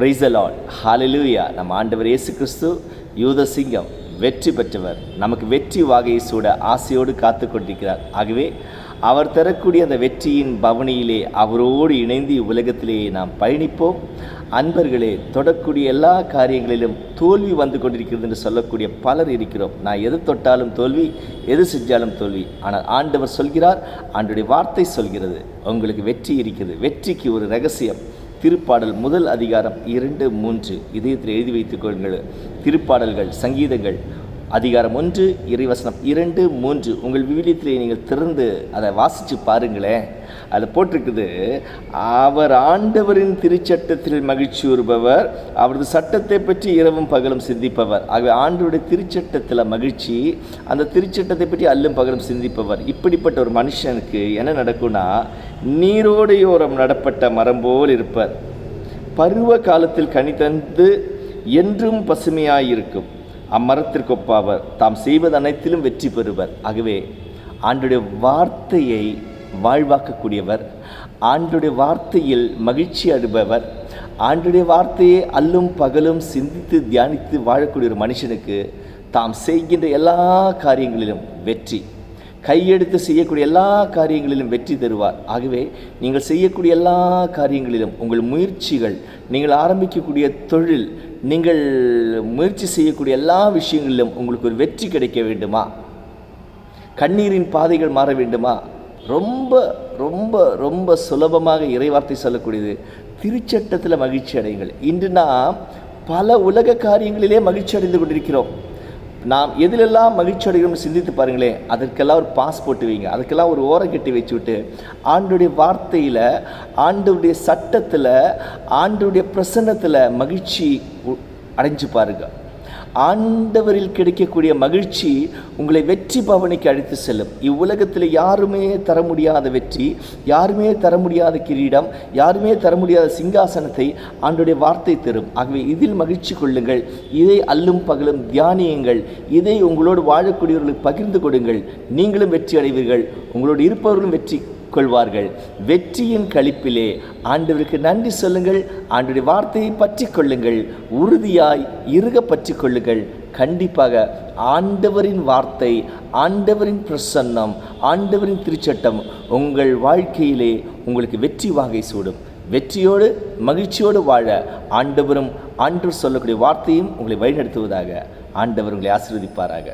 Price அலால் ஹalleluya நம்ம ஆண்டவர் இயேசு கிறிஸ்து யூத சிங்கம் வெற்றி பெற்றவர். நமக்கு வெற்றி வாகையை சூட ஆசையோடு காத்து கொண்டிருக்கிறார். ஆகவே அவர் தரக்கூடிய அந்த வெற்றியின் பவனியிலே அவரோடு இணைந்து உலகத்திலேயே நாம் பயணிப்போம். அன்பர்களே தொடக்கூடிய எல்லா காரியங்களிலும் தோல்வி வந்து கொண்டிருக்கிறது என்று சொல்லக்கூடிய பலர் இருக்கிறோம். நான் எது தொட்டாலும் தோல்வி எது செஞ்சாலும் தோல்வி. ஆனால் ஆண்டவர் சொல்கிறார் ஆண்டுடைய வார்த்தை சொல்கிறது. உங்களுக்கு வெற்றி இருக்கிறது. வெற்றிக்கு ஒரு ரகசியம். திருப்பாடல் முதல் அதிகாரம் இரண்டு மூன்று. இதயத்தில் எழுதி வைத்துக் கொள்ளுங்கள். திருப்பாடல்கள் சங்கீதங்கள் அதிகாரம் ஒன்று இறைவசனம் இரண்டு மூன்று. உங்கள் விவிலியத்திலே நீங்கள் திறந்து அதை வாசித்து பாருங்களேன். அதில் போட்டிருக்குது அவர் ஆண்டவரின் திருச்சட்டத்தில் மகிழ்ச்சி உறுபவர் அவரது சட்டத்தை பற்றி இரவும் பகலும் சிந்திப்பவர். ஆகவே ஆண்டவருடைய திருச்சட்டத்தில் மகிழ்ச்சி அந்த திருச்சட்டத்தை பற்றி அல்லும் பகலும் சிந்திப்பவர். இப்படிப்பட்ட ஒரு மனுஷனுக்கு என்ன நடக்கும்னா நீரோடையோரம் நடப்பட்ட மரம் போல் இருப்பர். பருவ காலத்தில் கனி தந்து என்றும் பசுமையாயிருக்கும் அம்மரத்திற்கொப்பாவர். தாம் செய்வது அனைத்திலும் வெற்றி பெறுவர். ஆகவே ஆண்டுடைய வார்த்தையை வாழ்வாக்கக்கூடியவர் ஆண்டுடைய வார்த்தையில் மகிழ்ச்சி அடைபவர் ஆண்டுடைய வார்த்தையை அல்லும் பகலும் சிந்தித்து தியானித்து வாழக்கூடிய ஒரு மனுஷனுக்கு தாம் செய்கின்ற எல்லா காரியங்களிலும் வெற்றி. கையெடுத்து செய்யக்கூடிய எல்லா காரியங்களிலும் வெற்றி தருவார். ஆகவே நீங்கள் செய்யக்கூடிய எல்லா காரியங்களிலும் உங்கள் முயற்சிகள் நீங்கள் ஆரம்பிக்கக்கூடிய தொழில் நீங்கள் முயற்சி செய்யக்கூடிய எல்லா விஷயங்களிலும் உங்களுக்கு ஒரு வெற்றி கிடைக்க வேண்டுமா? கண்ணீரின் பாதைகள் மாற வேண்டுமா? ரொம்ப ரொம்ப ரொம்ப சுலபமாக இறைவார்த்தை சொல்லக்கூடியது திருச்சட்டத்தில் மகிழ்ச்சி அடையுங்கள் இன்று நாம் பல உலக காரியங்களிலே மகிழ்ச்சி அடைந்து கொண்டிருக்கிறோம். நாம் எதிலெல்லாம் மகிழ்ச்சி அடைகிறோம் சிந்தித்து பாருங்களேன் அதற்கெல்லாம் ஒரு பாஸ் போட்டு வைங்க. அதுக்கெல்லாம் ஒரு ஓரம் கட்டி வச்சு விட்டு ஆண்டுடைய வார்த்தையில் ஆண்டுடைய சட்டத்தில் ஆண்டுடைய பிரசன்னத்தில் மகிழ்ச்சி அடைஞ்சு பாருங்கள் ஆண்டவரில் கிடைக்கக்கூடிய மகிழ்ச்சி உங்களை வெற்றி பவனிக்கு அழைத்து செல்லும். இவ்வுலகத்தில் யாருமே தர முடியாத வெற்றி யாருமே தர முடியாத கிரீடம் யாருமே தர முடியாத சிங்காசனத்தை ஆண்டுடைய வார்த்தை தரும். ஆகவே இதில் மகிழ்ச்சி கொள்ளுங்கள். இதை அல்லும் பகலும் தியானியுங்கள். இதை உங்களோடு வாழக்கூடியவர்களுக்கு பகிர்ந்து கொடுங்கள். நீங்களும் வெற்றி அடைவீர்கள். உங்களோடு இருப்பவர்களும் வெற்றி கொள்வார்கள் வெற்றியின் களிப்பிலே ஆண்டவருக்கு நன்றி சொல்லுங்கள். ஆண்டுடைய வார்த்தையை பற்றி கொள்ளுங்கள் உறுதியாய் இருக பற்றி கொள்ளுங்கள் கண்டிப்பாக ஆண்டவரின் வார்த்தை ஆண்டவரின் பிரசன்னம் ஆண்டவரின் திருச்சட்டம் உங்கள் வாழ்க்கையிலே உங்களுக்கு வெற்றி வாகை சூடும். வெற்றியோடு மகிழ்ச்சியோடு வாழ ஆண்டவரும் ஆண்டவர் சொல்லக்கூடிய வார்த்தையும் உங்களை வழிநடத்துவதாக ஆண்டவர் உங்களை ஆசீர்வதிப்பாராக.